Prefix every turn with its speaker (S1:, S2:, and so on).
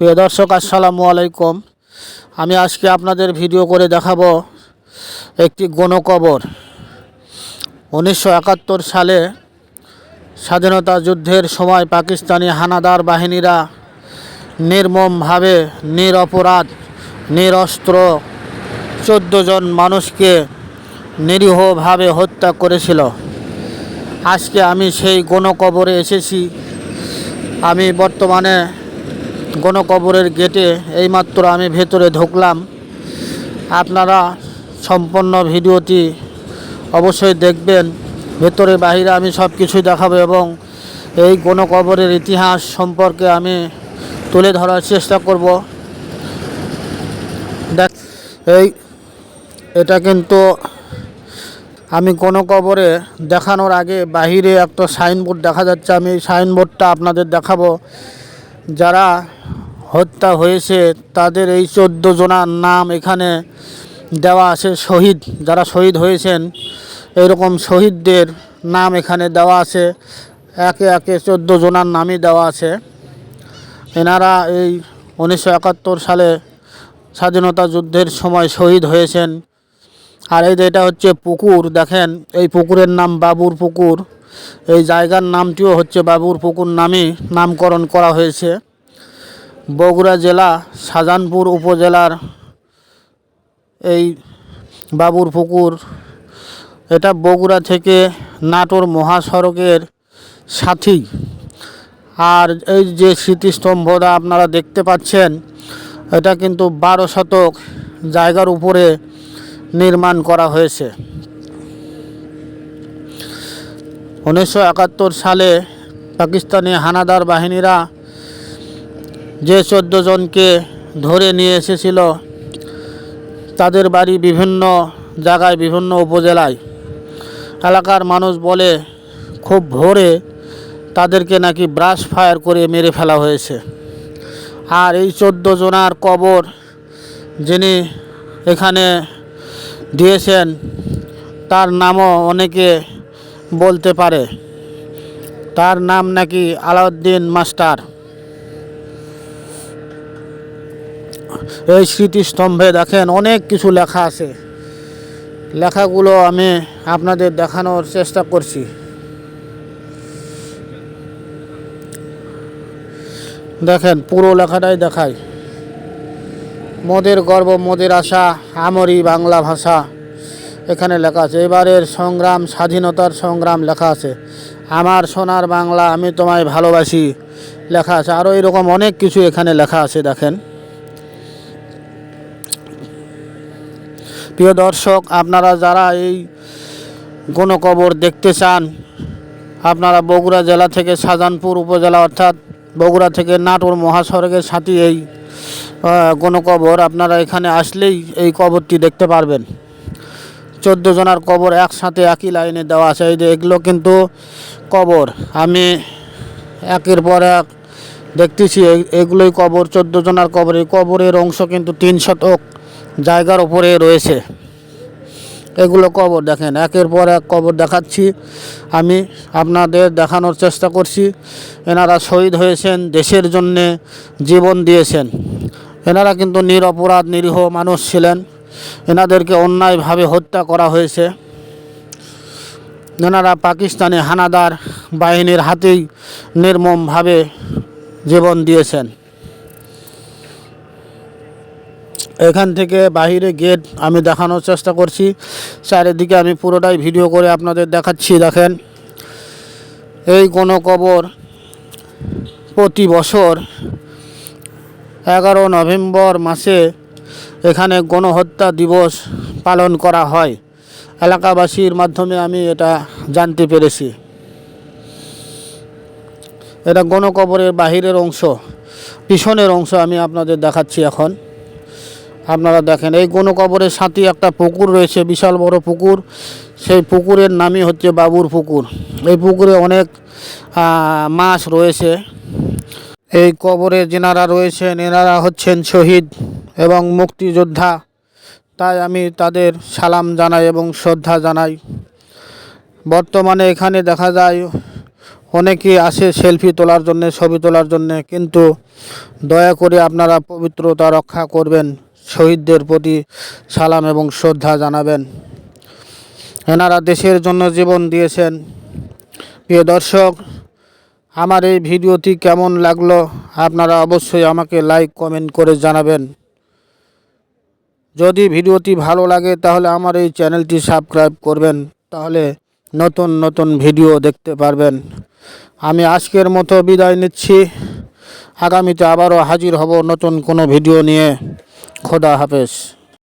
S1: প্রিয় দর্শক, আসসালামু আলাইকুম। আমি আজকে আপনাদের ভিডিও করে দেখাবো একটি গণকবর। উনিশশো একাত্তর সালে স্বাধীনতা যুদ্ধের সময় পাকিস্তানি হানাদার বাহিনীরা নির্মমভাবে নিরপরাধ, নিরস্ত্র চোদ্দ জন মানুষকে নিরীহভাবে হত্যা করেছিল। আজকে আমি সেই গণকবরে এসেছি। আমি বর্তমানে গণকবরের গেটে এইমাত্র আমি ভেতরে ঢুকলাম। আপনারা সম্পূর্ণ ভিডিওটি অবশ্যই দেখবেন। ভেতরে বাহিরে আমি সব কিছুই দেখাবো এবং এই গণকবরের ইতিহাস সম্পর্কে আমি তুলে ধরার চেষ্টা করব। দেখ, এই, এটা কিন্তু আমি কোনো কবরে দেখানোর আগে বাহিরে একটা সাইনবোর্ড দেখা যাচ্ছে। আমি এই সাইনবোর্ডটা আপনাদের দেখাবো। যারা হত্যা হয়েছে, তাদের এই চোদ্দ জনার নাম এখানে দেওয়া আছে, শহীদ। যারা শহীদ হয়েছেন, এরকম শহীদদের নাম এখানে দেওয়া আছে। একে একে চোদ্দ জনার নামই দেওয়া আছে। এনারা এই উনিশশো একাত্তর সালে স্বাধীনতা যুদ্ধের সময় শহীদ হয়েছেন। আর এই যে এটা হচ্ছে পুকুর, দেখেন, এই পুকুরের নাম বাবুর পুকুর। এই জায়গার নামটিও হচ্ছে বাবুর পুকুর নামে নামকরণ করা হয়েছে। বগুড়া জেলা, শাহজাহানপুর উপজেলার এই বাবুর পুকুর। এটা বগুড়া থেকে নাটোর মহাসড়কের সাথী আর এই যে স্মৃতিস্তম্ভটা আপনারা দেখতে পাচ্ছেন, এটা কিন্তু বারো শতক জায়গার উপরে নির্মাণ করা হয়েছে। উনিশশো একাত্তর সালে পাকিস্তানি হানাদার বাহিনীরা যে চোদ্দ জনকে ধরে নিয়ে এসেছিল, তাদের বাড়ি বিভিন্ন জায়গায়, বিভিন্ন উপজেলায়। এলাকার মানুষ বলে, খুব ভোরে তাদেরকে নাকি ব্রাশ ফায়ার করে মেরে ফেলা হয়েছে। আর এই চোদ্দ জনার কবর যিনি এখানে দিয়েছেন, তার নামও অনেকে বলতে পারে। তার নাম নাকি আলাউদ্দিন মাস্টার। এই স্মৃতিস্তম্ভে দেখেন অনেক কিছু লেখা আছে। লেখাগুলো আমি আপনাদের দেখানোর চেষ্টা করছি। দেখেন, পুরো লেখাটাই দেখায়। মোদের গর্ব, মোদের আশা, আমরি বাংলা ভাষা। এখানে লেখা আছে, এবারের সংগ্রাম, স্বাধীনতার সংগ্রাম লেখা আছে। আমার সোনার বাংলা আমি তোমায় ভালোবাসি লেখা আছে। আরও এরকম অনেক কিছু এখানে লেখা আছে, দেখেন। প্রিয় দর্শক, আপনারা যারা এই গণকবর দেখতে চান, আপনারা বগুড়া জেলা থেকে শাহজাহানপুর উপজেলা অর্থাৎ বগুড়া থেকে নাটোর মহাসড়কের সাথে এই গণকবর আপনারা এখানে আসলেই এই কবরটি দেখতে পারবেন। চোদ্দ জনার কবর একসাথে একই লাইনে দেওয়া আছে। এই যে এগুলো কিন্তু কবর। আমি একের পর এক দেখতেছি এগুলোই কবর চোদ্দ জনার কবর। এই কবরের অংশ কিন্তু তিন শতক জায়গার উপরে রয়েছে। এগুলো কবর দেখেন, একের পর এক কবর দেখাচ্ছি। আমি আপনাদের দেখানোর চেষ্টা করছি, এনারা শহীদ হয়েছেন, দেশের জন্যে জীবন দিয়েছেন। এনারা কিন্তু নিরপরাধ, নিরীহ মানুষ ছিলেন। এনাদেরকে অন্যায়ভাবে হত্যা করা হয়েছে। এনারা পাকিস্তানি হানাদার বাহিনীর হাতেই নির্মমভাবে জীবন দিয়েছেন। এখান থেকে বাইরে গেট আমি দেখানোর চেষ্টা করছি। চারিদিকে আমি পুরোটাই ভিডিও করে আপনাদের দেখাচ্ছি, দেখেন। এই কোনো কবর প্রতি বছর এগারো নভেম্বর মাসে এখানে গণহত্যা দিবস পালন করা হয়। এলাকাবাসীর মাধ্যমে আমি এটা জানতে পেরেছি। এটা গণকবরের বাহিরের অংশ, পিছনের অংশ আমি আপনাদের দেখাচ্ছি এখন। আপনারা দেখেন, এই গণকবরের সাথে একটা পুকুর রয়েছে, বিশাল বড় পুকুর। সেই পুকুরের নামই হচ্ছে বাবুর পুকুর। এই পুকুরে অনেক মাছ রয়েছে। এই কবরে যেনারা রয়েছেন, এনারা হচ্ছেন শহীদ। এবং মুক্তিযোদ্ধা। তাই আমি তাদের সালাম জানাই এবং শ্রদ্ধা জানাই। বর্তমানে এখানে দেখা যায়, অনেকেই আসে সেলফি তোলার জন্য, ছবি তোলার জন্য, কিন্তু দয়া করে আপনারা পবিত্রতা রক্ষা করবেন, শহীদদের প্রতি সালাম এবং শ্রদ্ধা জানাবেন। এনারা দেশের জন্য জীবন দিয়েছেন। প্রিয় দর্শক, আমার এই ভিডিওটি কেমন লাগল আপনারা অবশ্যই আমাকে লাইক, কমেন্ট করে জানাবেন। যদি ভিডিওটি ভালো লাগে তাহলে আমার এই চ্যানেলটি সাবস্ক্রাইব করবেন, তাহলে নতুন নতুন ভিডিও দেখতে পারবেন। আমি আজকের মতো বিদায় নিচ্ছি। আগামীতে আবারও হাজির হব নতুন কোনো ভিডিও নিয়ে। খোদা হাফেজ।